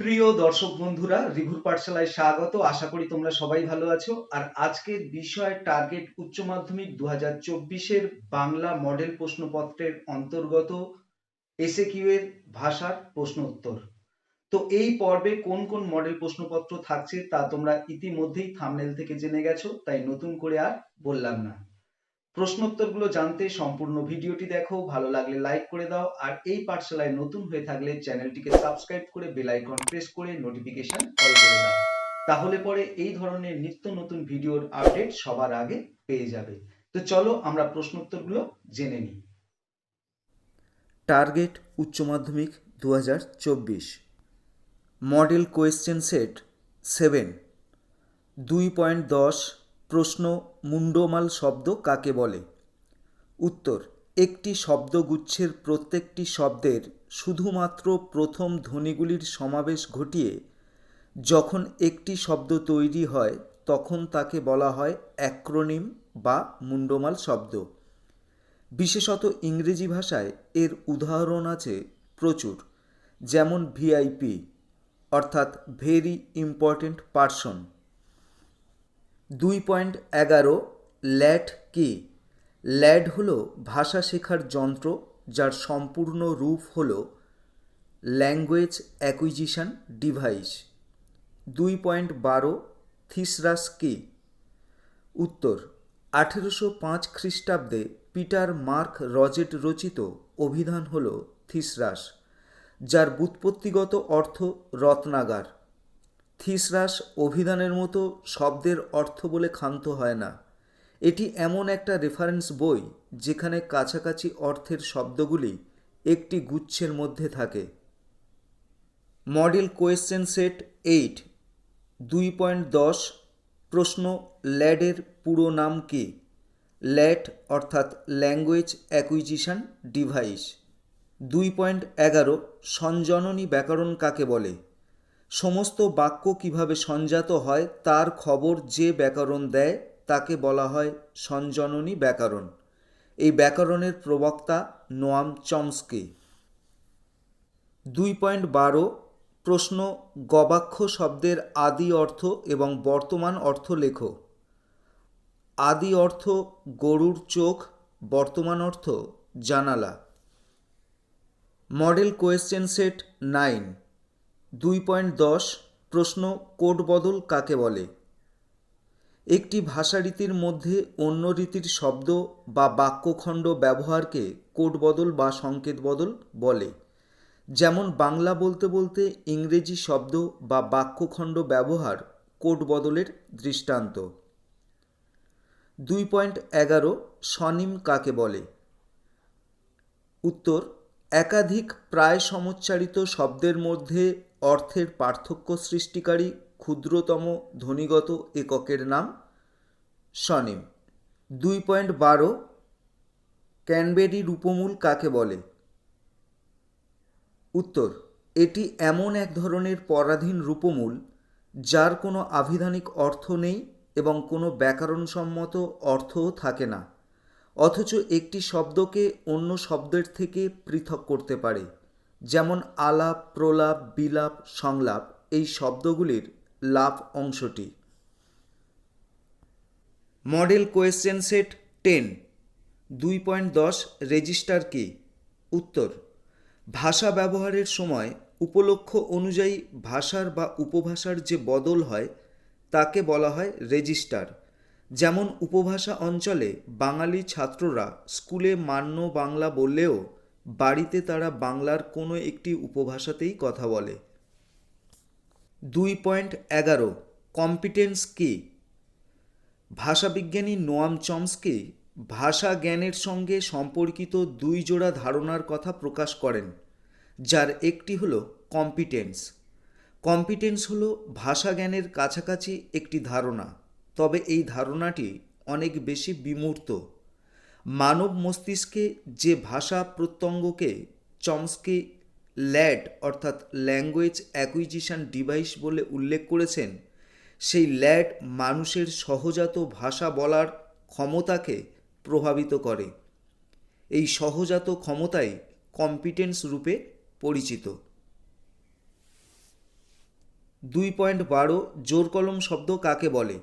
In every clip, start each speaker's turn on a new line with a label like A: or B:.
A: প্রিয় দর্শক বন্ধুরা, রিভুর পাঠশালায় স্বাগত। আশা করি তোমরা সবাই ভালো আছো। আর আজকের বিষয় টার্গেট উচ্চ মাধ্যমিক দু হাজার চব্বিশের বাংলা মডেল প্রশ্নপত্রের অন্তর্গত এসে কিউ এর ভাষার প্রশ্ন উত্তর। তো এই পর্বে কোন কোন মডেল প্রশ্নপত্র থাকছে তা তোমরা ইতিমধ্যেই থামনেল থেকে জেনে গেছো, তাই নতুন করে আর বললাম না। প্রশ্নোত্তরগুলো জানতে সম্পূর্ণ ভিডিওটি দেখো, ভালো লাগলে লাইক করে দাও, আর এই পাঠশালায় নতুন হয়ে থাকলে চ্যানেলটিকে সাবস্ক্রাইব করে বেল আইকন প্রেস করে নোটিফিকেশন অল করে দাও। তাহলে পরে এই ধরনের নিত্য নতুন ভিডিওর আপডেট সবার আগে পেয়ে যাবে। তো চলো আমরা প্রশ্নোত্তরগুলো জেনে নিই।
B: টার্গেট উচ্চ মাধ্যমিক দু হাজার চব্বিশ। Model question set seven. দুই পয়েন্ট দশ প্রশ্ন মুন্ডমাল শব্দ কাকে বলে? উত্তর, একটি শব্দগুচ্ছের প্রত্যেকটি শব্দের শুধুমাত্র প্রথম ধ্বনিগুলির সমাবেশ ঘটিয়ে যখন একটি শব্দ তৈরি হয়, তখন তাকে বলা হয় অ্যাক্রোনিম বা মুন্ডমাল শব্দ। বিশেষত ইংরেজি ভাষায় এর উদাহরণ আছে প্রচুর, যেমন ভিআইপি, অর্থাৎ ভেরি ইম্পর্টেন্ট পার্সন। দুই পয়েন্ট এগারো ল্যাট কি? ল্যাড হলো ভাষা শেখার যন্ত্র যার সম্পূর্ণ রূপ হল ল্যাঙ্গুয়েজ অ্যাকুইজিশন ডিভাইস। দুই পয়েন্ট বারো থিসরাস কি? উত্তর, আঠেরোশো পাঁচ খ্রিস্টাব্দে পিটার মার্ক রজেট রচিত অভিধান হল থিসরাস, যার ব্যুৎপত্তিগত অর্থ রত্নাগার। থিসরাস অভিধানের মতো শব্দের অর্থ বলে ক্ষান্ত হয় না। এটি এমন একটা রেফারেন্স বই যেখানে কাছাকাছি অর্থের শব্দগুলি একটি গুচ্ছের মধ্যে থাকে। মডেল কোয়েশ্চেন সেট এইট, দুই পয়েন্ট দশ, প্রশ্ন ল্যাডের পুরো নাম কি? ল্যাট অর্থাৎ ল্যাঙ্গুয়েজ অ্যাকুইজিশন ডিভাইস। দুই পয়েন্ট এগারো, সঞ্জননী ব্যাকরণ কাকে বলে? সমস্ত বাক্য কীভাবে সঞ্জাত হয় তার খবর যে ব্যাকরণ দেয় তাকে বলা হয় সঞ্জননী ব্যাকরণ। এই ব্যাকরণের প্রবক্তা নোয়াম চমস্কি। দুই পয়েন্ট বারো, প্রশ্ন, গবাক্ষ শব্দের আদি অর্থ এবং বর্তমান অর্থ লেখো। আদি অর্থ, গরুর চোখ, বর্তমান অর্থ, জানালা। Model question set nine. দুই পয়েন্ট দশ প্রশ্ন কোড বদল কাকে বলে? একটি ভাষারীতির মধ্যে অন্য রীতির শব্দ বা বাক্যখণ্ড ব্যবহারকে কোড বদল বা সংকেত বদল বলে। যেমন বাংলা বলতে বলতে ইংরেজি শব্দ বা বাক্যখণ্ড ব্যবহার কোড বদলের দৃষ্টান্ত। দুই পয়েন্ট এগারো স্বনিম কাকে বলে? উত্তর, একাধিক প্রায় সমচ্চারিত শব্দের মধ্যে অর্থের পার্থক্য সৃষ্টিকারী ক্ষুদ্রতম ধ্বনিগত এককের নাম স্বনিম। দুই পয়েন্ট বারো ক্যানবেরি রূপমূল কাকে বলে? উত্তর, এটি এমন এক ধরনের পরাধীন রূপমূল যার কোনো আভিধানিক অর্থ নেই এবং কোনো ব্যাকরণসম্মত অর্থও থাকে না, অথচ একটি শব্দকে অন্য শব্দের থেকে পৃথক করতে পারে। যেমন আলাপ, প্রলাপ, বিলাপ, সংলাপ, এই শব্দগুলির লাভ অংশটি। মডেল কোয়েশ্চেন সেট টেন, দুই পয়েন্ট দশ রেজিস্টার কি? উত্তর, ভাষা ব্যবহারের সময় উপলক্ষ অনুযায়ী ভাষার বা উপভাষার যে বদল হয়, তাকে বলা হয় রেজিস্টার। যেমন উপভাষা অঞ্চলে বাঙালি ছাত্ররা স্কুলে মান্য বাংলা বললেও বাড়িতে তারা বাংলার কোনো একটি উপভাষাতেই কথা বলে। দুই পয়েন্ট এগারো কম্পিটেন্স কি? ভাষাবিজ্ঞানী নোয়াম চমস্কি ভাষা জ্ঞানের সঙ্গে সম্পর্কিত দুই জোড়া ধারণার কথা প্রকাশ করেন, যার একটি হলো কম্পিটেন্স কম্পিটেন্স হলো ভাষা জ্ঞানের কাছাকাছি একটি ধারণা, তবে এই ধারণাটি অনেক বেশি বিমূর্ত। মানব মস্তিষ্কে যে ভাষা প্রত্যঙ্গকে চমস্কি ল্যাড অর্থাৎ ল্যাঙ্গুয়েজ অ্যাকুইজিশন ডিভাইস বলে উল্লেখ করেছেন, সেই ল্যাড মানুষের সহজাত ভাষা বলার ক্ষমতাকে প্রভাবিত করে। এই সহজাত ক্ষমতাই কম্পিটেন্স রূপে পরিচিত। দুই পয়েন্ট বারো জোর কলম শব্দ কাকে বলে?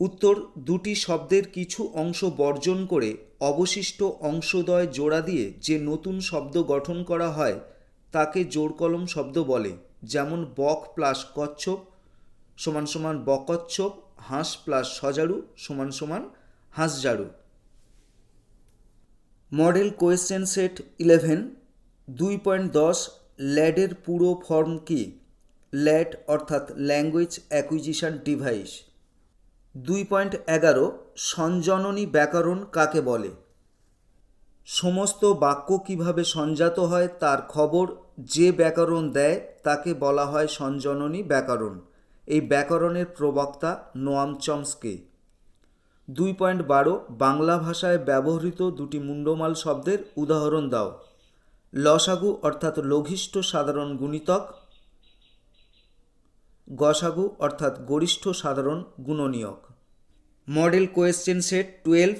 B: উত্তর দুটি শব্দের কিছু অংশ বর্জন করে অবশিষ্ট অংশদ্বয় জোড়া দিয়ে যে নতুন শব্দ গঠন করা হয়, তাকে জোর কলম শব্দ বলে, যেমন বক প্লাস কচ্ছপ সমান সমান বকচ্ছপ, হাঁস প্লাস সজারু সমান সমান হাঁসজারু। মডেল কোয়েশ্চেন সেট ইলেভেন, দুই পয়েন্ট দশ, ল্যাডের পুরো ফর্ম কি? ল্যাড অর্থাৎ ল্যাঙ্গুয়েজ অ্যাকুইজিশন ডিভাইস। দুই পয়েন্ট এগারো সঞ্জননী ব্যাকরণ কাকে বলে? সমস্ত বাক্য কীভাবে সঞ্জাত হয় তার খবর যে ব্যাকরণ দেয় তাকে বলা হয় সঞ্জননী ব্যাকরণ। এই ব্যাকরণের প্রবক্তা নোয়াম চমস্কে। দুই পয়েন্ট বারো বাংলা ভাষায় ব্যবহৃত দুটি মুন্ডমাল শব্দের উদাহরণ দাও। লসাগু অর্থাৎ লঘিষ্ঠ সাধারণ গুণিতক গসাগু অর্থাৎ গরিষ্ঠ সাধারণ গুণনীয়ক। মডেল কোয়েশ্চেন সেট টুয়েলভ,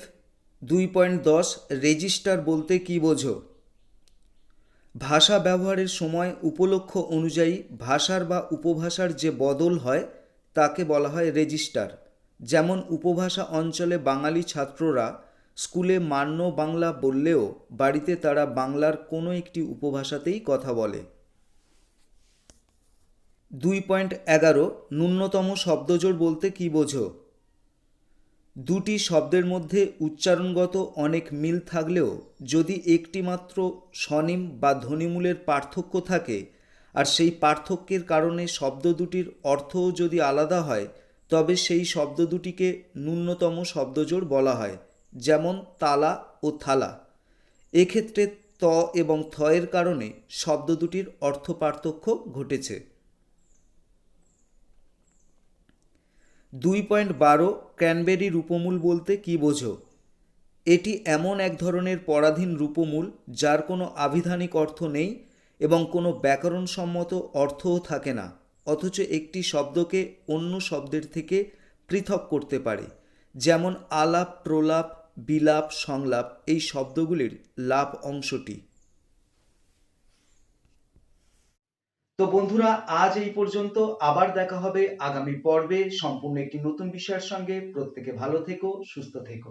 B: দুই পয়েন্ট দশ, রেজিস্টার বলতে কী বোঝো? ভাষা ব্যবহারের সময় উপলক্ষ অনুযায়ী ভাষার বা উপভাষার যে বদল হয়, তাকে বলা হয় রেজিস্টার। যেমন উপভাষা অঞ্চলে বাঙালি ছাত্ররা স্কুলে মান্য বাংলা বললেও বাড়িতে তারা বাংলার কোনো একটি উপভাষাতেই কথা বলে। দুই পয়েন্ট এগারো ন্যূনতম শব্দজোড় বলতে কী বোঝো? দুটি শব্দের মধ্যে উচ্চারণগত অনেক মিল থাকলেও যদি একটি মাত্র স্বনিম বা ধ্বনিমূলের পার্থক্য থাকে, আর সেই পার্থক্যের কারণে শব্দ দুটির অর্থও যদি আলাদা হয়, তবে সেই শব্দ দুটিকে ন্যূনতম শব্দজোড় বলা হয়, যেমন তালা ও থালা। এক্ষেত্রে ত এবং থয়ের কারণে শব্দ দুটির অর্থ পার্থক্য ঘটেছে। দুই পয়েন্ট বারো ক্র্যানবেরি রূপমূল বলতে কী বোঝো? এটি এমন এক ধরনের পরাধীন রূপমূল যার কোনো আবিধানিক অর্থ নেই এবং কোনো ব্যাকরণসম্মত অর্থও থাকে না, অথচ একটি শব্দকে অন্য শব্দের থেকে পৃথক করতে পারে, যেমন আলাপ, প্রলাপ, বিলাপ, সংলাপ এই শব্দগুলির লাভ অংশটি।
A: তো বন্ধুরা, আজ এই পর্যন্ত আবার দেখা হবে আগামী পর্বে। সম্পূর্ণ একটি নতুন বিষয়ের সঙ্গে প্রত্যেকে ভালো থেকো, সুস্থ থেকো।